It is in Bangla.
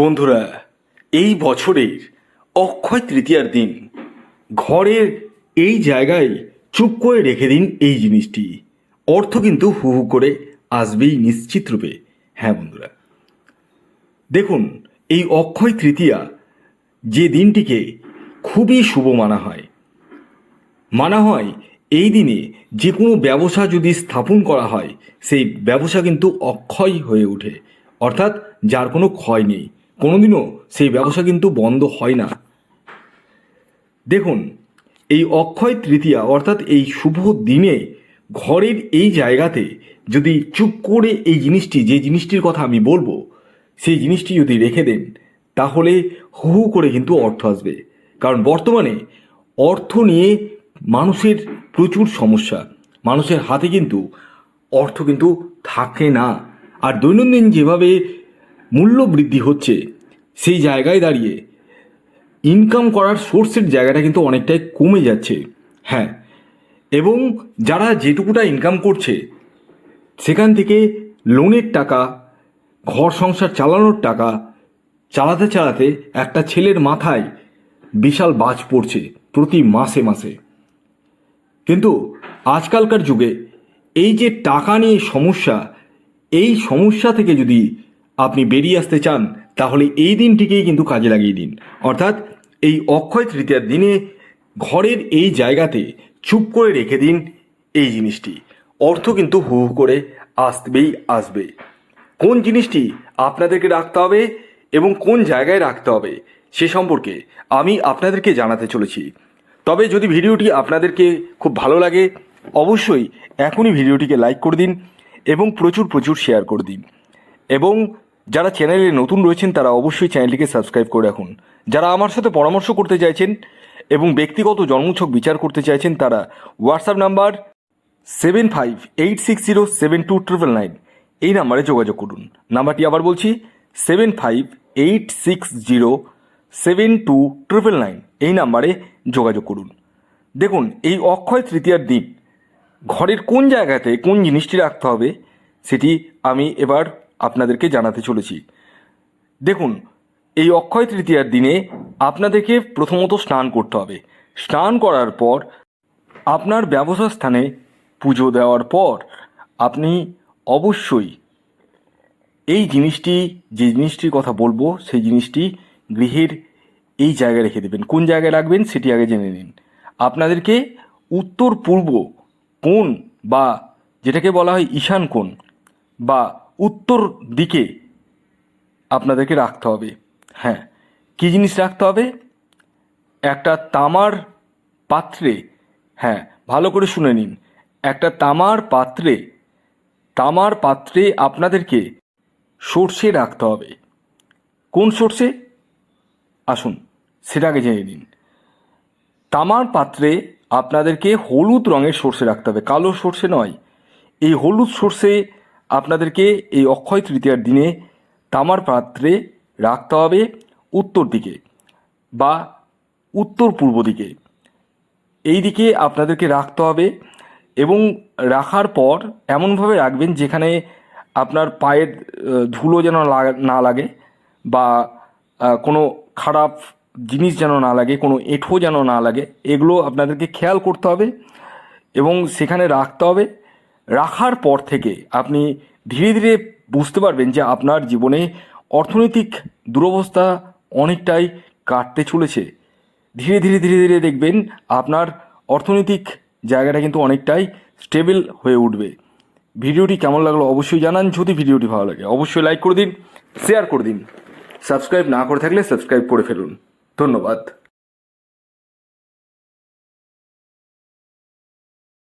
বন্ধুরা, এই বছরের অক্ষয় তৃতীয়ার দিন। ঘরের এই জায়গায় চুপ করে রেখে দিন এই জিনিসটি। অর্থ কিন্তু হু হু করে আসবেই নিশ্চিত রূপে। হ্যাঁ বন্ধুরা। দেখুন, এই অক্ষয় তৃতীয়া যে দিনটিকে খুবই শুভ মানা হয়। মানা হয় এই দিনে যে কোনো ব্যবসা যদি স্থাপন করা হয়, সেই ব্যবসা কিন্তু অক্ষয় হয়ে ওঠে। অর্থাৎ যার কোনো ক্ষয় নেই। কোনোদিনও সেই ব্যবসা কিন্তু বন্ধ হয় না। দেখুন, এই অক্ষয় তৃতীয়া অর্থাৎ এই শুভ দিনে ঘরের এই জায়গাতে যদি চুপ করে এই জিনিসটি, যে জিনিসটির কথা আমি বলব, সেই জিনিসটি যদি রেখে দেন, তাহলে হু হু করে কিন্তু অর্থ আসবে। কারণ বর্তমানে অর্থ নিয়ে মানুষের প্রচুর সমস্যা। মানুষের হাতে কিন্তু অর্থ কিন্তু থাকে না। আর দৈনন্দিন যেভাবে মূল্য বৃদ্ধি হচ্ছে। সেই জায়গায় দাঁড়িয়ে ইনকাম করার সোর্সের জায়গাটা কিন্তু অনেকটাই কমে যাচ্ছে। হ্যাঁ এবং যারা যেটুকুটা ইনকাম করছে, সেখান থেকে লোনের টাকা, ঘর সংসার চালানোর টাকা চালাতে চালাতে একটা ছেলের মাথায় বিশাল বাজ পড়ছে প্রতি মাসে মাসে। কিন্তু আজকালকার যুগে এই যে টাকা নিয়ে সমস্যা, এই সমস্যা থেকে যদি আপনি বেরিয়ে আসতে চান, তাহলে এই দিনটিকেই কিন্তু কাজে লাগিয়ে দিন। অর্থাৎ এই অক্ষয় তৃতীয়ার দিনে ঘরের এই জায়গাতে চুপ করে রেখে দিন এই জিনিসটি। অর্থ কিন্তু হু হু করে আসবেই আসবে। কোন জিনিসটি আপনাদেরকে রাখতে হবে এবং কোন জায়গায় রাখতে হবে সে সম্পর্কে আমি আপনাদেরকে জানাতে চলেছি। তবে যদি ভিডিওটি আপনাদেরকে খুব ভালো লাগে, অবশ্যই এখনই ভিডিওটিকে লাইক করে দিন এবং প্রচুর প্রচুর শেয়ার করে দিন। এবং যারা চ্যানেলে নতুন রয়েছেন, তারা অবশ্যই চ্যানেলটিকে সাবস্ক্রাইব করে রাখুন। যারা আমার সাথে পরামর্শ করতে চাইছেন এবং ব্যক্তিগত জন্মছক বিচার করতে চাইছেন, তারা WhatsApp number seven five eight six zero seven two triple nine এই নাম্বারে যোগাযোগ করুন। নাম্বারটি আবার বলছি seven five eight six zero seven two triple nine এই নাম্বারে যোগাযোগ করুন। দেখুন, এই অক্ষয় তৃতীয়ার দিন ঘরের কোন জায়গাতে কোন জিনিসটি রাখতে হবে, সেটি আমি এবার আপনাদেরকে জানাতে চলেছি। দেখুন, এই অক্ষয় তৃতীয়ার দিনে আপনাদেরকে প্রথমত স্নান করতে হবে। স্নান করার পর আপনার ব্যবসা স্থানে পুজো দেওয়ার পর আপনি অবশ্যই এই জিনিসটি, যে জিনিসটির কথা বলব, সেই জিনিসটি গৃহের এই জায়গায় রেখে দেবেন। কোন জায়গায় রাখবেন সেটি আগে জেনে নিন। আপনাদেরকে উত্তর পূর্ব কোণ বা যেটাকে বলা হয় ঈশান কোণ বা উত্তর দিকে আপনাদেরকে রাখতে হবে। হ্যাঁ কী জিনিস রাখতে হবে? একটা তামার পাত্রে হ্যাঁ ভালো করে শুনে নিন। একটা তামার পাত্রে তামার পাত্রে আপনাদেরকে সর্ষে রাখতে হবে। কোন সর্ষে? আসুন, সেটা আগে জেনে নিন। তামার পাত্রে আপনাদেরকে হলুদ রঙের সর্ষে রাখতে হবে। কালো সর্ষে নয়, এই হলুদ সর্ষে আপনাদেরকে এই অক্ষয় তৃতীয়ার দিনে তামার পাত্রে রাখতে হবে উত্তর দিকে বা উত্তর পূর্ব দিকে। এই দিকে আপনাদেরকে রাখতে হবে এবং রাখার পর এমনভাবে রাখবেন যেখানে আপনার পায়ের ধুলো যেন না লাগে বা কোনো খারাপ জিনিস যেন না লাগে, কোনো এঁঠো যেন না লাগে, এগুলো আপনাদেরকে খেয়াল করতে হবে এবং সেখানে রাখতে হবে রাখার পর থেকে আপনি ধীরে ধীরে বুঝতে পারবেন যে আপনার জীবনে অর্থনৈতিক দুরবস্থা অনেকটাই কাটতে চলেছে। ধীরে ধীরে ধীরে ধীরে দেখবেন আপনার অর্থনৈতিক জায়গাটা কিন্তু অনেকটাই স্টেবল হয়ে উঠবে। ভিডিওটি কেমন লাগল অবশ্যই জানান। যদি ভিডিওটি ভালো লাগে অবশ্যই লাইক করে দিন, শেয়ার করে দিন। সাবস্ক্রাইব না করে থাকলে সাবস্ক্রাইব করে ফেলুন। ধন্যবাদ।